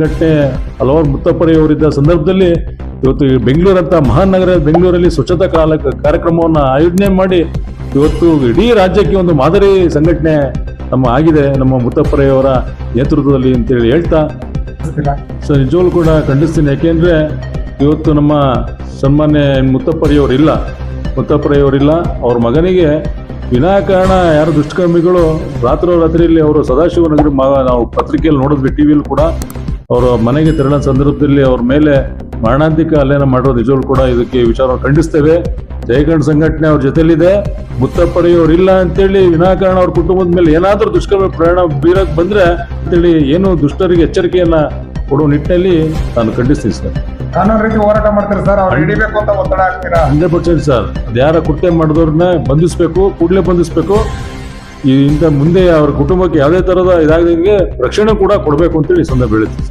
ಸಂಘಟನೆ ಹಲವಾರು ಮುತ್ತಪ್ಪರೆಯವರಿದ್ದ ಸಂದರ್ಭದಲ್ಲಿ ಇವತ್ತು ಬೆಂಗಳೂರು ಬೆಂಗಳೂರಂತ ಮಹಾನಗರ ನಗರ ಬೆಂಗಳೂರಲ್ಲಿ ಸ್ವಚ್ಛತಾ ಕಾಲ ಕಾರ್ಯಕ್ರಮವನ್ನು ಆಯೋಜನೆ ಮಾಡಿ ಇವತ್ತು ಇಡೀ ರಾಜ್ಯಕ್ಕೆ ಒಂದು ಮಾದರಿ ಸಂಘಟನೆ ನಮ್ಮ ಆಗಿದೆ, ನಮ್ಮ ಮೃತಪರೆಯವರ ನೇತೃತ್ವದಲ್ಲಿ ಅಂತೇಳಿ ಹೇಳ್ತಾ. ಸೊ, ನಿಜವಾಗ್ಲೂ ಕೂಡ ಖಂಡಿಸ್ತೀನಿ. ಯಾಕೆಂದ್ರೆ ಇವತ್ತು ನಮ್ಮ ಸನ್ಮಾನ್ಯ ಮುತ್ತಪ್ಪರಿಯವರು ಇಲ್ಲ. ಮುತ್ತಪ್ಪರಿಯವರಿಲ್ಲ. ಅವ್ರ ಮಗನಿಗೆ ವಿನಾಕಾರಣ ಯಾರು ದುಷ್ಕರ್ಮಿಗಳು ರಾತ್ರೋರಾತ್ರಿಯಲ್ಲಿ ಅವರು ಸದಾಶಿವನಗರ ನಾವು ಪತ್ರಿಕೆಯಲ್ಲಿ ನೋಡಿದ್ವಿ, ಟಿವಿಯಲ್ಲಿ ಕೂಡ. ಅವರ ಮನೆಗೆ ತೆರಳ ಸಂದರ್ಭದಲ್ಲಿ ಅವ್ರ ಮೇಲೆ ಮರಣಾಂತಿಕ ಅಲ್ಲೇನ ಮಾಡಿರೋ ನಿಜವಾಗ್ಲೂ ಕೂಡ ಇದಕ್ಕೆ ವಿಚಾರ ಖಂಡಿಸ್ತೇವೆ. ಜಯಕಂಡ್ ಸಂಘಟನೆ ಅವ್ರ ಜೊತೆಲಿದೆ. ಮುತ್ತಪ್ಪಡೆಯವ್ರು ಇಲ್ಲ ಅಂತೇಳಿ ವಿನಾಕಾರಣ ಅವ್ರ ಕುಟುಂಬದ ಮೇಲೆ ಏನಾದರೂ ದುಷ್ಕರ್ಮ ಪ್ರಯಾಣ ಬೀರಕ್ ಬಂದ್ರೆ ಅಂತೇಳಿ ಏನು ದುಷ್ಟರಿಗೆ ಎಚ್ಚರಿಕೆಯನ್ನ ಕೊಡುವ ನಿಟ್ಟಿನಲ್ಲಿ ನಾನು ಖಂಡಿಸ್ತೀನಿ ಸರ್. ಕಾನೂನು ರೀತಿ ಹೋರಾಟ ಮಾಡ್ತೀರಾ ಸರ್? ಅವ್ರು ಹಿಡಿಬೇಕು ಅಂತ ಒತ್ತಡ ಹಾಕ್ತೀರಾ? Hundred percent sir. ಯಾರ ಕೃತ್ಯ ಮಾಡಿದವ್ರನ್ನ ಬಂಧಿಸ್ಬೇಕು ಕೂಡಲೇ ಬಂಧಿಸ್ಬೇಕು. ಈ ಇಂಥ ಮುಂದೆ ಅವ್ರ ಕುಟುಂಬಕ್ಕೆ ಯಾವುದೇ ತರಹದ ಇದಾಗದಂಗೆ ರಕ್ಷಣೆ ಕೂಡ ಕೊಡಬೇಕು ಅಂತೇಳಿ ಸಂದರ್ಭ ಹೇಳ್ತೀನಿ